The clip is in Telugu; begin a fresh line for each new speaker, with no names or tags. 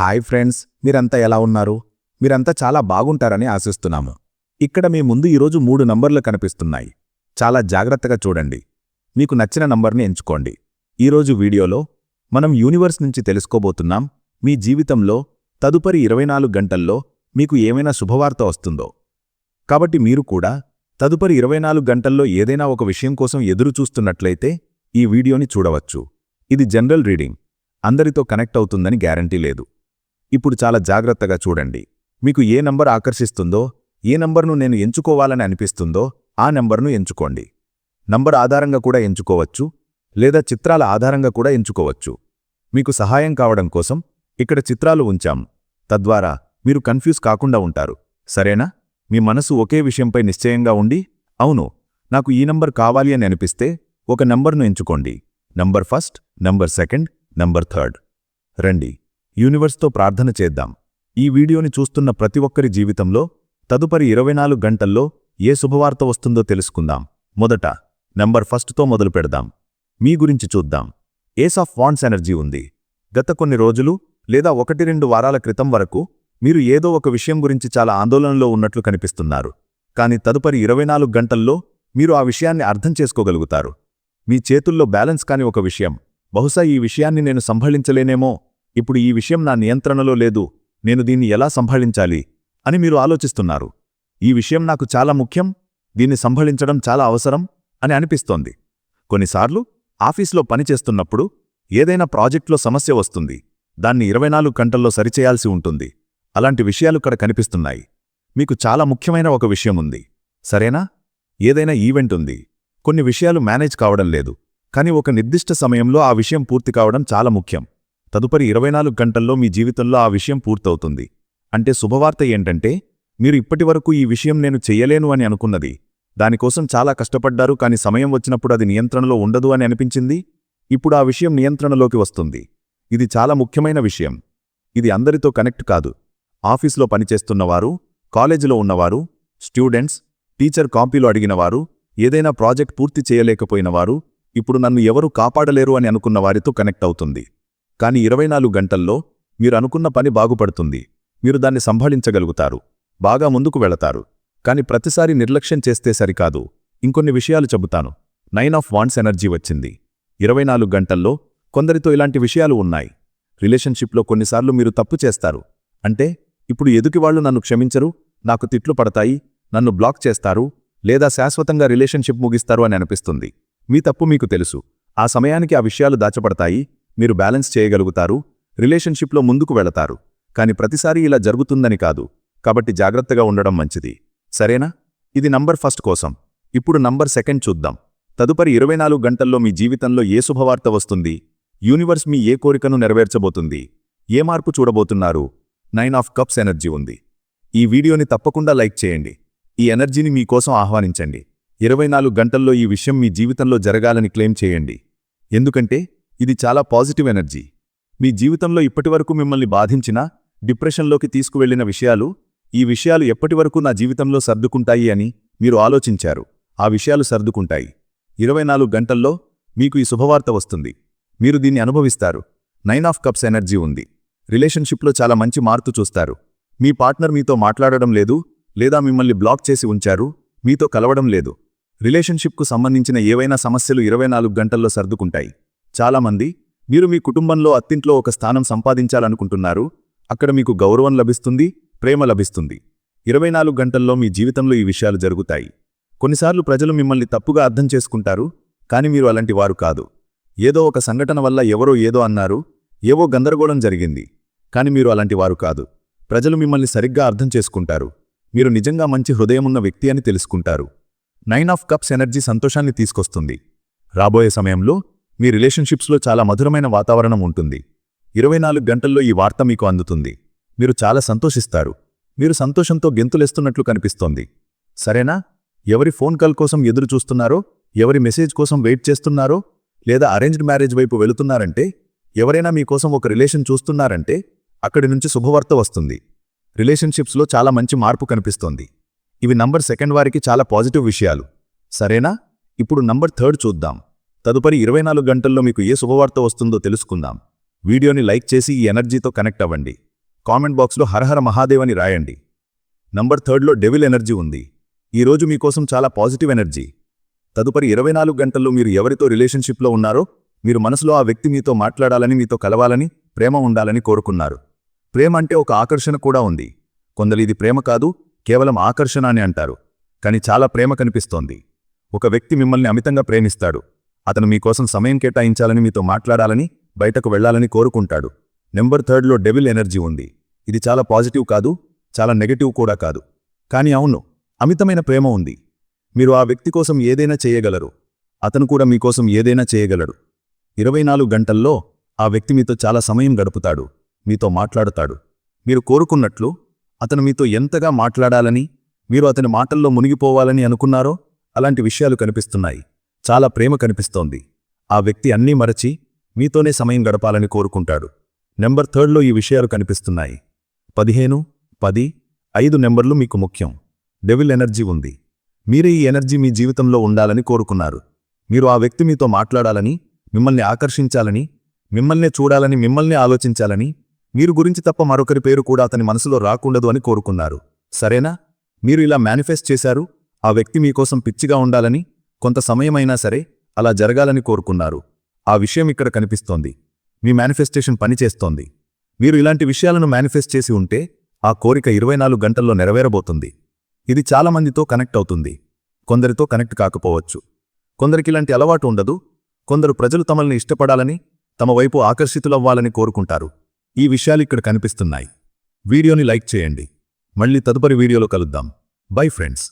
హాయ్ ఫ్రెండ్స్ మీరంతా ఎలా ఉన్నారు? మీరంతా చాలా బాగుంటారని ఆశిస్తున్నాము. ఇక్కడ మీ ముందు ఈరోజు మూడు నంబర్లు కనిపిస్తున్నాయి. చాలా జాగ్రత్తగా చూడండి. మీకు నచ్చిన నంబర్ని ఎంచుకోండి. ఈరోజు వీడియోలో మనం యూనివర్స్ నుంచి తెలుసుకోబోతున్నాం మీ జీవితంలో తదుపరి ఇరవై నాలుగు గంటల్లో మీకు ఏమైనా శుభవార్త వస్తుందో. కాబట్టి మీరు కూడా తదుపరి ఇరవై నాలుగు గంటల్లో ఏదైనా ఒక విషయం కోసం ఎదురు చూస్తున్నట్లయితే ఈ వీడియోని చూడవచ్చు. ఇది జనరల్ రీడింగ్. అందరితో కనెక్ట్ అవుతుందని గ్యారంటీ లేదు. ఇప్పుడు చాలా జాగ్రత్తగా చూడండి. మీకు ఏ నంబర్ ఆకర్షిస్తుందో ఏ నంబర్ను నేను ఎంచుకోవాలని అనిపిస్తుందో ఆ నంబర్ను ఎంచుకోండి. నంబర్ ఆధారంగా కూడా ఎంచుకోవచ్చు లేదా చిత్రాల ఆధారంగా కూడా ఎంచుకోవచ్చు. మీకు సహాయం కావడం కోసం ఇక్కడ చిత్రాలు ఉంచాం. తద్వారా మీరు కన్ఫ్యూజ్ కాకుండా ఉంటారు. సరేనా? మీ మనసు ఒకే విషయంపై నిశ్చయంగా ఉండి అవును నాకు ఈ నంబర్ కావాలి అని అనిపిస్తే ఒక నంబర్ను ఎంచుకోండి. Number first number second number third. రండి. యూనివర్స్తో ప్రార్థన చేద్దాం. ఈ వీడియోని చూస్తున్న ప్రతి ఒక్కరి జీవితంలో తదుపరి ఇరవై నాలుగు గంటల్లో ఏ శుభవార్త వస్తుందో తెలుసుకుందాం. మొదట నంబర్ ఫస్ట్తో మొదలు పెడదాం. మీ గురించి చూద్దాం. ఏస్ ఆఫ్ వాండ్స్ ఎనర్జీ ఉంది. గత కొన్ని రోజులు లేదా ఒకటి రెండు వారాల క్రితం వరకు మీరు ఏదో ఒక విషయం గురించి చాలా ఆందోళనలో ఉన్నట్లు కనిపిస్తున్నారు. కానీ తదుపరి ఇరవై నాలుగు గంటల్లో మీరు ఆ విషయాన్ని అర్థం చేసుకోగలుగుతారు. మీ చేతుల్లో బ్యాలెన్స్ కాని ఒక విషయం. బహుశా ఈ విషయాన్ని నేను సంభళించలేనేమో ఇప్పుడు ఈ విషయం నా నియంత్రణలో లేదు నేను దీన్ని ఎలా సంభాళించాలి అని మీరు ఆలోచిస్తున్నారు. ఈ విషయం నాకు చాలా ముఖ్యం దీన్ని సంభాళించడం చాలా అవసరం అని అనిపిస్తోంది. కొన్నిసార్లు ఆఫీస్లో పనిచేస్తున్నప్పుడు ఏదైనా ప్రాజెక్టులో సమస్య వస్తుంది దాన్ని ఇరవై నాలుగు గంటల్లో సరిచేయాల్సి ఉంటుంది. అలాంటి విషయాలు ఇక్కడ కనిపిస్తున్నాయి. మీకు చాలా ముఖ్యమైన ఒక విషయం ఉంది. సరేనా? ఏదైనా ఈవెంట్ ఉంది. కొన్ని విషయాలు మేనేజ్ కావడం లేదు కానీ ఒక నిర్దిష్ట సమయంలో ఆ విషయం పూర్తి కావడం చాలా ముఖ్యం. తదుపరి ఇరవై నాలుగు గంటల్లో మీ జీవితంలో ఆ విషయం పూర్తవుతుంది. అంటే శుభవార్త ఏంటంటే మీరు ఇప్పటివరకు ఈ విషయం నేను చెయ్యలేను అని అనుకున్నది. దానికోసం చాలా కష్టపడ్డారు కాని సమయం వచ్చినప్పుడు అది నియంత్రణలో ఉండదు అని అనిపించింది. ఇప్పుడు ఆ విషయం నియంత్రణలోకి వస్తుంది. ఇది చాలా ముఖ్యమైన విషయం. ఇది అందరితో కనెక్ట్ కాదు. ఆఫీసులో పనిచేస్తున్నవారు కాలేజీలో ఉన్నవారు స్టూడెంట్స్ టీచర్ కాపీలు అడిగినవారు ఏదైనా ప్రాజెక్ట్ పూర్తి చేయలేకపోయినవారు ఇప్పుడు నన్ను ఎవరూ కాపాడలేరు అని అనుకున్న వారితో కనెక్ట్ అవుతుంది. కాని ఇరవై నాలుగు గంటల్లో మీరు అనుకున్న పని బాగుపడుతుంది. మీరు దాన్ని సంభాళించగలుగుతారు. బాగా ముందుకు వెళతారు. కాని ప్రతిసారి నిర్లక్ష్యం చేస్తే సరికాదు. ఇంకొన్ని విషయాలు చెబుతాను. నైన్ ఆఫ్ వాండ్స్ ఎనర్జీ వచ్చింది. ఇరవై నాలుగు గంటల్లో కొందరితో ఇలాంటి విషయాలు ఉన్నాయి. రిలేషన్షిప్లో కొన్నిసార్లు మీరు తప్పు చేస్తారు. అంటే ఇప్పుడు ఎదుటివాళ్ళు నన్ను క్షమించరు నాకు తిట్లు పడతాయి నన్ను బ్లాక్ చేస్తారు లేదా శాశ్వతంగా రిలేషన్షిప్ ముగిస్తారు అని అనిపిస్తుంది. మీ తప్పు మీకు తెలుసు. ఆ సమయానికి ఆ విషయాలు దాచబడతాయి మీరు బ్యాలెన్స్ చేయగలుగుతారు రిలేషన్షిప్లో ముందుకు వెళతారు. కాని ప్రతిసారి ఇలా జరుగుతుందని కాదు. కాబట్టి జాగ్రత్తగా ఉండడం మంచిది. సరేనా? ఇది నంబర్ ఫస్ట్ కోసం. ఇప్పుడు నంబర్ సెకండ్ చూద్దాం. తదుపరి ఇరవై నాలుగు గంటల్లో మీ జీవితంలో ఏ శుభవార్త వస్తుంది? యూనివర్స్ మీ ఏ కోరికను నెరవేర్చబోతుంది? ఏ మార్పు చూడబోతున్నారు? నైన్ ఆఫ్ కప్స్ ఎనర్జీ ఉంది. ఈ వీడియోని తప్పకుండా లైక్ చేయండి. ఈ ఎనర్జీని మీకోసం ఆహ్వానించండి. ఇరవై నాలుగు గంటల్లో ఈ విషయం మీ జీవితంలో జరగాలని క్లెయిమ్ చేయండి. ఎందుకంటే ఇది చాలా పాజిటివ్ ఎనర్జీ. మీ జీవితంలో ఇప్పటివరకు మిమ్మల్ని బాధించిన డిప్రెషన్లోకి తీసుకువెళ్ళిన విషయాలు ఈ విషయాలు ఎప్పటివరకు నా జీవితంలో సర్దుకుంటాయి అని మీరు ఆలోచించారు. ఆ విషయాలు సర్దుకుంటాయి. ఇరవై నాలుగు గంటల్లో మీకు ఈ శుభవార్త వస్తుంది. మీరు దీన్ని అనుభవిస్తారు. నైన్ ఆఫ్ కప్స్ ఎనర్జీ ఉంది. రిలేషన్షిప్లో చాలా మంచి మార్పు చూస్తారు. మీ పార్ట్నర్ మీతో మాట్లాడడం లేదు లేదా మిమ్మల్ని బ్లాక్ చేసి ఉంచారు మీతో కలవడం లేదు. రిలేషన్షిప్కు సంబంధించిన ఏవైనా సమస్యలు ఇరవై నాలుగు గంటల్లో సర్దుకుంటాయి. చాలామంది మీరు మీ కుటుంబంలో అత్తింట్లో ఒక స్థానం సంపాదించాలనుకుంటున్నారు అక్కడ మీకు గౌరవం లభిస్తుంది ప్రేమ లభిస్తుంది. ఇరవై నాలుగు గంటల్లో మీ జీవితంలో ఈ విషయాలు జరుగుతాయి. కొన్నిసార్లు ప్రజలు మిమ్మల్ని తప్పుగా అర్థం చేసుకుంటారు కాని మీరు అలాంటి వారు కాదు. ఏదో ఒక సంఘటన వల్ల ఎవరో ఏదో అన్నారు ఏవో గందరగోళం జరిగింది కాని మీరు అలాంటి వారు కాదు. ప్రజలు మిమ్మల్ని సరిగ్గా అర్థం చేసుకుంటారు. మీరు నిజంగా మంచి హృదయమున్న వ్యక్తి అని తెలుసుకుంటారు. నైన్ ఆఫ్ కప్స్ ఎనర్జీ సంతోషాన్ని తీసుకొస్తుంది. రాబోయే సమయంలో మీ రిలేషన్షిప్స్లో చాలా మధురమైన వాతావరణం ఉంటుంది. ఇరవై నాలుగు గంటల్లో ఈ వార్త మీకు అందుతుంది. మీరు చాలా సంతోషిస్తారు. మీరు సంతోషంతో గెంతులేస్తున్నట్లు కనిపిస్తోంది. సరేనా? ఎవరి ఫోన్ కాల్ కోసం ఎదురు చూస్తున్నారో ఎవరి మెసేజ్ కోసం వెయిట్ చేస్తున్నారో లేదా అరేంజ్డ్ మ్యారేజ్ వైపు వెళుతున్నారంటే ఎవరైనా మీకోసం ఒక రిలేషన్ చూస్తున్నారంటే అక్కడి నుంచి శుభవార్త వస్తుంది. రిలేషన్షిప్స్లో చాలా మంచి మార్పు కనిపిస్తోంది. ఇవి నంబర్ సెకండ్ వారికి చాలా పాజిటివ్ విషయాలు. సరేనా? ఇప్పుడు నంబర్ థర్డ్ చూద్దాం. తదుపరి ఇరవై నాలుగు గంటల్లో మీకు ఏ శుభవార్త వస్తుందో తెలుసుకుందాం. వీడియోని లైక్ చేసి ఈ ఎనర్జీతో కనెక్ట్ అవ్వండి. కామెంట్ బాక్స్లో హరహర మహాదేవ్ అని రాయండి. నంబర్ థర్డ్లో డెవిల్ ఎనర్జీ ఉంది. ఈరోజు మీకోసం చాలా పాజిటివ్ ఎనర్జీ. తదుపరి ఇరవై నాలుగు గంటల్లో మీరు ఎవరితో రిలేషన్షిప్లో ఉన్నారో మీరు మనసులో ఆ వ్యక్తి మీతో మాట్లాడాలని మీతో కలవాలని ప్రేమ ఉండాలని కోరుకున్నారు. ప్రేమ అంటే ఒక ఆకర్షణ కూడా ఉంది. కొందరు ఇది ప్రేమ కాదు కేవలం ఆకర్షణ అని అంటారు. కానీ చాలా ప్రేమ కనిపిస్తోంది. ఒక వ్యక్తి మిమ్మల్ని అమితంగా ప్రేమిస్తాడు. అతను మీకోసం సమయం కేటాయించాలని మీతో మాట్లాడాలని బయటకు వెళ్ళాలని కోరుకుంటాడు. నెంబర్ థర్డ్లో డెవిల్ ఎనర్జీ ఉంది. ఇది చాలా పాజిటివ్ కాదు చాలా నెగటివ్ కూడా కాదు. కానీ అవును అమితమైన ప్రేమ ఉంది. మీరు ఆ వ్యక్తి కోసం ఏదైనా చేయగలరు. అతను కూడా మీకోసం ఏదైనా చేయగలడు. ఇరవై నాలుగు గంటల్లో ఆ వ్యక్తి మీతో చాలా సమయం గడుపుతాడు మీతో మాట్లాడుతాడు. మీరు కోరుకున్నట్లు అతను మీతో ఎంతగా మాట్లాడాలని మీరు అతని మాటల్లో మునిగిపోవాలని అనుకున్నారో అలాంటి విషయాలు కనిపిస్తున్నాయి. చాలా ప్రేమ కనిపిస్తోంది. ఆ వ్యక్తి అన్నీ మరచి మీతోనే సమయం గడపాలని కోరుకుంటాడు. నెంబర్ థర్డ్లో ఈ విషయాలు కనిపిస్తున్నాయి. పదిహేను పది ఐదు నెంబర్లు మీకు ముఖ్యం. డెవిల్ ఎనర్జీ ఉంది. మీరే ఈ ఎనర్జీ మీ జీవితంలో ఉండాలని కోరుకున్నారు. మీరు ఆ వ్యక్తి మీతో మాట్లాడాలని మిమ్మల్ని ఆకర్షించాలని మిమ్మల్నే చూడాలని మిమ్మల్నే ఆలోచించాలని మీరు గురించి తప్ప మరొకరి పేరు కూడా అతని మనసులో రాకుండదు అని కోరుకున్నారు. సరేనా? మీరు ఇలా మేనిఫెస్ట్ చేశారు ఆ వ్యక్తి మీకోసం పిచ్చిగా ఉండాలని కొంత సమయమైనా సరే అలా జరగాలని కోరుకున్నారు. ఆ విషయం ఇక్కడ కనిపిస్తోంది. మీ మేనిఫెస్టేషన్ పనిచేస్తోంది మీరు ఇలాంటి విషయాలను మేనిఫెస్ట్ చేసి ఉంటే ఆ కోరిక ఇరవై నాలుగు గంటల్లో నెరవేరబోతుంది. ఇది చాలామందితో కనెక్ట్ అవుతుంది. కొందరితో కనెక్ట్ కాకపోవచ్చు. కొందరికి ఇలాంటి అలవాటు ఉండదు. కొందరు ప్రజలు తమల్ని ఇష్టపడాలని తమ వైపు ఆకర్షితులవ్వాలని కోరుకుంటారు. ఈ విషయాలు ఇక్కడ కనిపిస్తున్నాయి. వీడియోని లైక్ చేయండి. మళ్ళీ తదుపరి వీడియోలో కలుద్దాం. Bye friends.